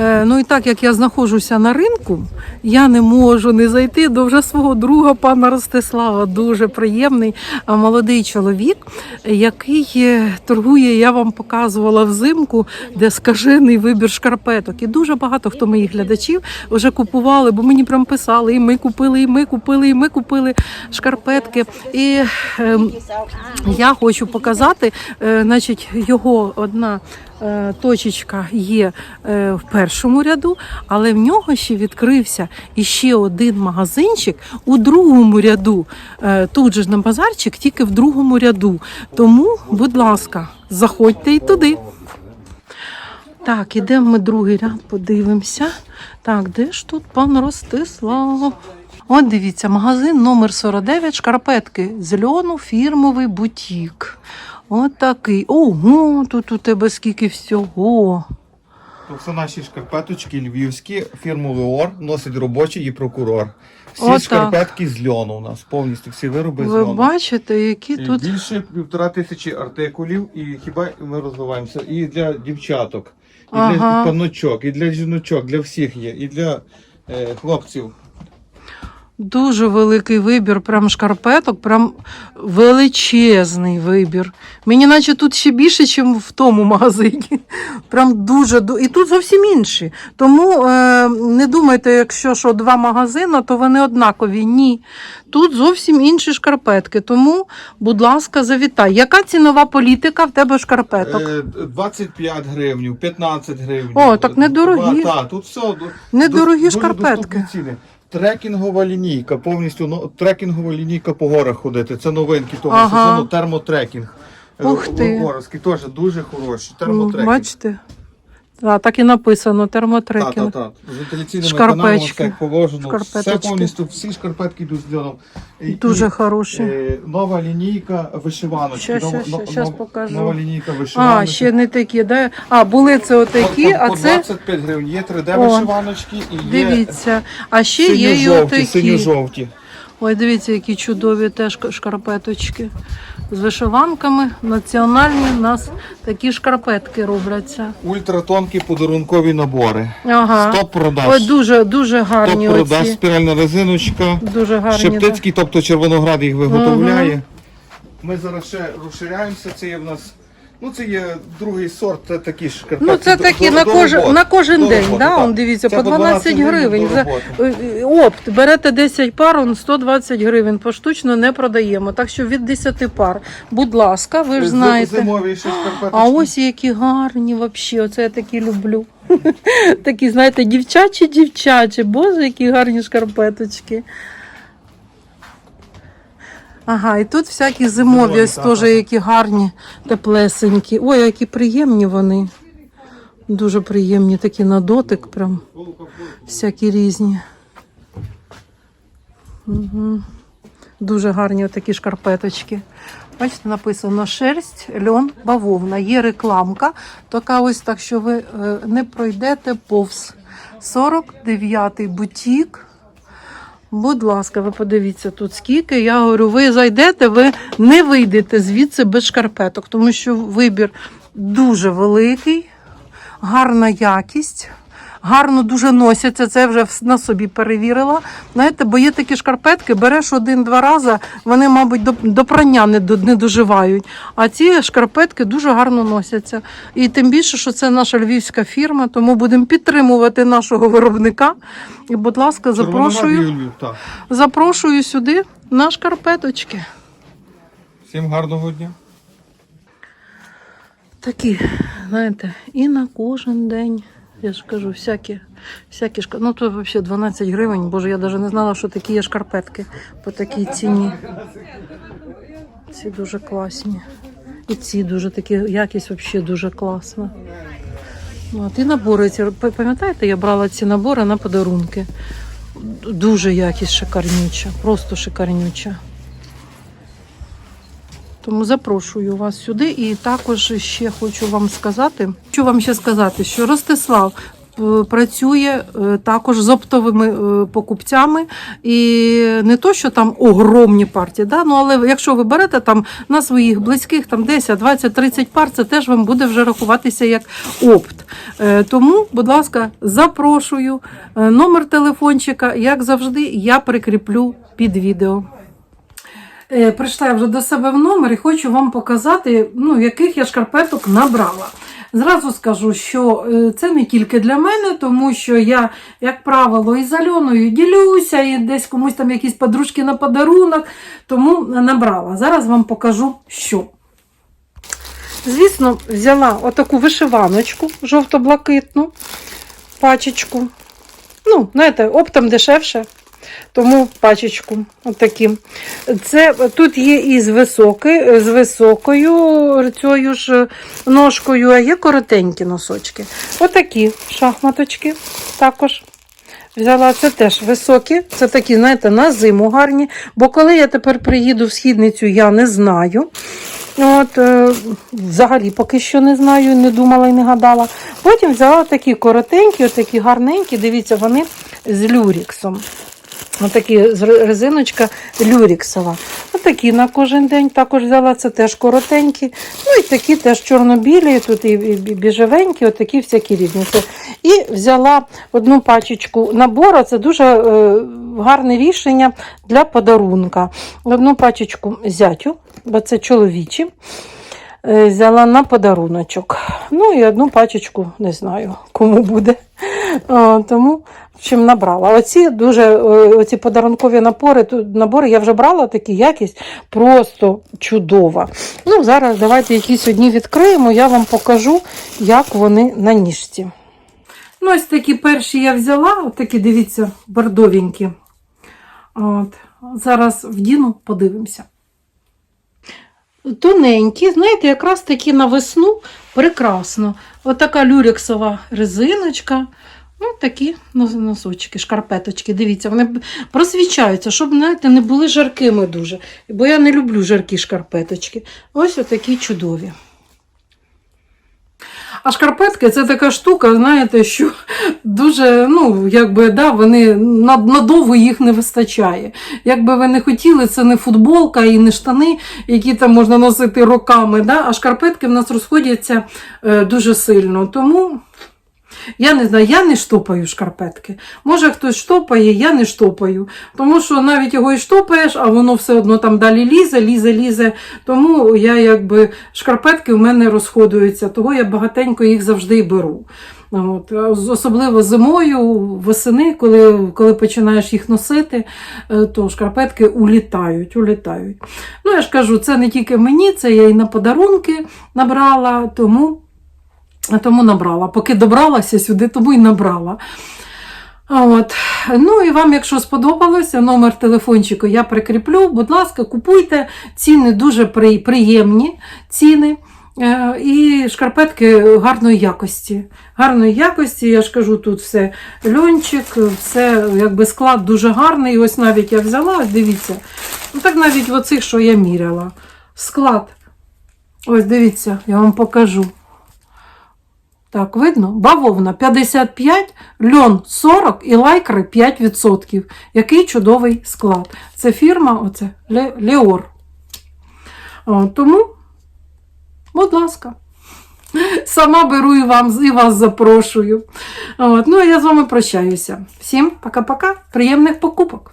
Е, ну і так як я знаходжуся на ринку, я не можу не зайти до вже свого друга, пана Ростислава. Дуже приємний молодий чоловік, який е, торгує, я вам показувала взимку, де скажений вибір шкарпеток. І дуже багато хто моїх глядачів вже купували, бо мені прям писали, і ми купили, і ми купили, і ми купили шкарпетки. І ем, я хочу показати, е, значить, його одна е, точечка є е, в першому ряду, але в нього ще відкрився іще один магазинчик у другому ряду. Е, Тут же ж на базарчик, тільки в другому ряду. Тому, будь ласка, заходьте і туди. Так, ідемо ми другий ряд, подивимося. Так, де ж тут пан Ростислав? От дивіться, магазин номер 49, шкарпетки з льону, фірмовий бутік. От такий. Ого, тут у тебе скільки всього. То все наші шкарпеточки львівські, фірму Леор, носить робочий і прокурор. Всі Отак. шкарпетки з льону у нас, повністю всі вироби з Ви льону. бачите, які І тут. Більше півтора тисячі артикулів, і хіба ми розвиваємося і для дівчаток, і Ага. для паночок, і для жіночок, для всіх є, і для е, хлопців. Дуже великий вибір, прям шкарпеток, прям величезний вибір. Мені наче тут ще більше, ніж в тому магазині. Прям дуже ду- і тут зовсім інші. Тому е, не думайте, якщо що два магазини, то вони однакові. Ні. Тут зовсім інші шкарпетки. Тому, будь ласка, завітай. Яка цінова політика в тебе шкарпеток? Е, 25 гривень, 15 гривень. О, так недорогі. Так, тут все. Недорогі дуже шкарпетки. ціни. Трекінгова лінійка, повністю ну, трекінгова лінійка по горах ходити. Це новинки того Ага. сезону термотрекінг. Е, Ух ти. Горські теж дуже хороші. Ну, Термотрекінг. Бачите? А, так і написано Так, термотрекінг. так, так. З вентиляційними каналами все як положено. Все повністю, всі шкарпетки йдуть з. І- Дуже і, хороші. е, Нова лінійка вишиваночки. Щас, щас, щас, щас покажу. Нова лінійка вишиваночки. А, ще не такі, да? А, були це отакі, а по це 25 гривень. Є 3D О, вишиваночки і є дивіться. А ще є і синьо-жовті, отакі. синьо-жовті. Ой, дивіться, які чудові теж шкарпеточки. З вишиванками національні у нас такі шкарпетки робляться. Ультратонкі подарункові набори. Ага. Стоп продаж. Ой, дуже, дуже гарні Топ продаж, оці. спіральна резиночка. Дуже гарні. да. Шептицький, тобто Червоноград їх виготовляє. Ми зараз ще розширяємося. Це є в нас. Ну, це є другий сорт, це такі ж шкарпетки. Ну, це такі на, кожен, на кожен день, роботи, да? так. Он, дивіться, Це по 12 гривень. до За, е, е, опт, берете 10 пар, он 120 гривень, поштучно не продаємо. Так що від 10 пар, будь ласка, ви ж знаєте. Зимові ще. А ось які гарні взагалі, оце я такі люблю. такі, знаєте, дівчачі, дівчачі. Боже, які гарні шкарпеточки. Ага, і тут всякі зимові, ось теж які гарні, теплесенькі. Ой, які приємні вони. Дуже приємні, такі на дотик, прям всякі різні. Угу. Дуже гарні такі шкарпеточки. Бачите, написано шерсть, льон, бавовна. Є рекламка, така ось так, що ви е, не пройдете повз. 49-й бутік. Будь ласка, ви подивіться тут скільки. Я говорю, ви зайдете, ви не вийдете звідси без шкарпеток, тому що вибір дуже великий, гарна якість. Гарно дуже носяться, це вже на собі перевірила. Знаєте, бо є такі шкарпетки, береш один-два рази, вони, мабуть, до, до прання не, до- не доживають. А ці шкарпетки дуже гарно носяться. І тим більше, що це наша львівська фірма, тому будемо підтримувати нашого виробника. І, будь ласка, запрошую. Запрошую сюди на шкарпеточки. Всім гарного дня. Такі, знаєте, і на кожен день. Я ж кажу, всякі, всякі шкарпетки. Ну, то взагалі 12 гривень. Боже, я навіть не знала, що такі є шкарпетки по такій ціні. Ці дуже класні. І ці дуже такі, якість взагалі дуже класна. От, і набори ці. Пам'ятаєте, я брала ці набори на подарунки. Дуже якість шикарнюча, просто шикарнюча. Тому запрошую вас сюди. І також ще хочу вам сказати, хочу вам ще сказати, що Ростислав працює е, також з оптовими е, покупцями. І не то, що там огромні партії, да? ну, але якщо ви берете там на своїх близьких там 10, 20, 30 пар, це теж вам буде вже рахуватися як опт. Е, Тому, будь ласка, запрошую. Е, Номер телефончика, як завжди, я прикріплю під відео. Е, Прийшла я вже до себе в номер і хочу вам показати, ну, яких я шкарпеток набрала. Зразу скажу, що е, це не тільки для мене, тому що я, як правило, із Альоною ділюся, і десь комусь там якісь подружки на подарунок, тому набрала. Зараз вам покажу, що. Звісно, взяла отаку вишиваночку жовто-блакитну пачечку. Ну, знаєте, оптом дешевше, тому пачечку отакі. Це тут є і з, високи, з високою цією ж ножкою, а є коротенькі носочки. Отакі шахматочки також. Взяла це теж високі, це такі, знаєте, на зиму гарні. Бо коли я тепер приїду в східницю, я не знаю. От, е, взагалі поки що не знаю, не думала і не гадала. Потім взяла такі коротенькі, такі гарненькі, дивіться, вони з люріксом. Отакі резиночка люріксова. Отакі на кожен день також взяла, це теж коротенькі. Ну і такі теж чорнобілі, тут і біжевенькі, отакі всякі різні. І взяла одну пачечку набору, це дуже е, гарне рішення для подарунка. Одну пачечку зятю, бо це чоловічі. Е, Взяла на подаруночок. Ну і одну пачечку, не знаю, кому буде. О, тому чим набрала. Оці дуже е, оці подарункові напори, набори я вже брала такі якість просто чудова. Ну, зараз давайте якісь одні відкриємо, я вам покажу, як вони на ніжці. Ну, ось такі перші я взяла, от такі, дивіться, бордовенькі. От. Зараз вдіну, подивимося. Тоненькі, знаєте, якраз такі на весну прекрасно. Отака люрексова резиночка. Ну, такі носочки, шкарпеточки. Дивіться, вони просвічаються, щоб знаєте, не були жаркими дуже. Бо я не люблю жаркі шкарпеточки. Ось отакі чудові. А шкарпетки це така штука, знаєте, що дуже, ну, якби, да, вони надовго їх не вистачає. Якби ви не хотіли, це не футболка і не штани, які там можна носити роками, да, а шкарпетки в нас розходяться е, дуже сильно. Тому. Я не знаю, я не штопаю шкарпетки. Може хтось штопає, я не штопаю. Тому що навіть його і штопаєш, а воно все одно там далі лізе, лізе, лізе. Тому я якби шкарпетки в мене розходуються, того я багатенько їх завжди беру. От, особливо зимою, восени, коли, коли починаєш їх носити, е, то шкарпетки улітають, улітають. Ну, я ж кажу, це не тільки мені, це я і на подарунки набрала, тому. Тому набрала. Поки добралася сюди, тому і набрала. От. Ну і вам, якщо сподобалося, номер телефончику я прикріплю. Будь ласка, купуйте. Ціни дуже приємні ціни. Е, І шкарпетки гарної якості. Гарної якості, я ж кажу, тут все льончик, все якби склад дуже гарний. Ось навіть я взяла, дивіться. Ну так навіть в оцих, що я міряла. Склад. Ось дивіться, я вам покажу. Так, видно? Бавовна 55, льон 40 і лайкри 5%. Який чудовий склад. Це фірма оце, Ле- Леор. О, тому, будь ласка. Сама беру і, вам, і вас запрошую. От, ну, а я з вами прощаюся. Всім пока-пока. Приємних покупок!